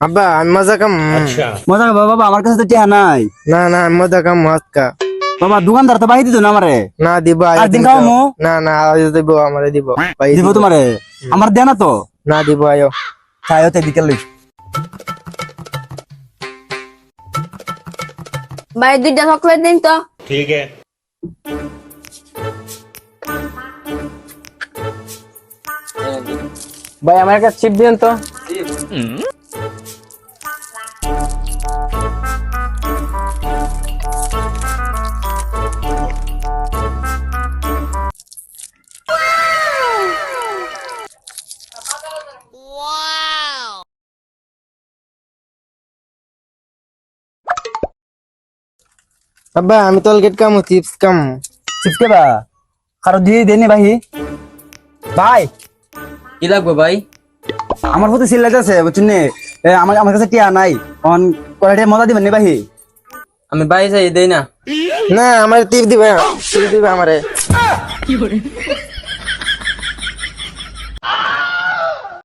আব্বা আমি মজা কাম। আচ্ছা। মজা খাব বাবা আমার কাছে তো টিয়া নাই। না না আমি মজা কাম মস্কা বাবা দোকানদার তো বাই দিত না আমারে? না দিব আর দিন খাও না না আজ দিব আমারে দিব। দিব তোমারে? আমার দেনা তো? না দিব আয়ো। খায়ো তে বিকেল লই। ভাই দুইটা চকলেট দিন তো। ঠিক আছে। ভাই আমার একটা চিপ দিন তো। আব্বা আমি তো গেট কাম চিপস কাম। চিপস কেবা? কারও দিয়ে দেনি বাহি? ভাই! কি লাগবে ভাই? আমার প্রতি সিল আছে বুঝছেন আমার আমার কাছে টিয়া নাই। অন কোয়ালিটি মজা দিবেন নি বাহি? আমি ভাই চাই দেই না। না আমার টিপ দিবে টিপ দিবে আমারে।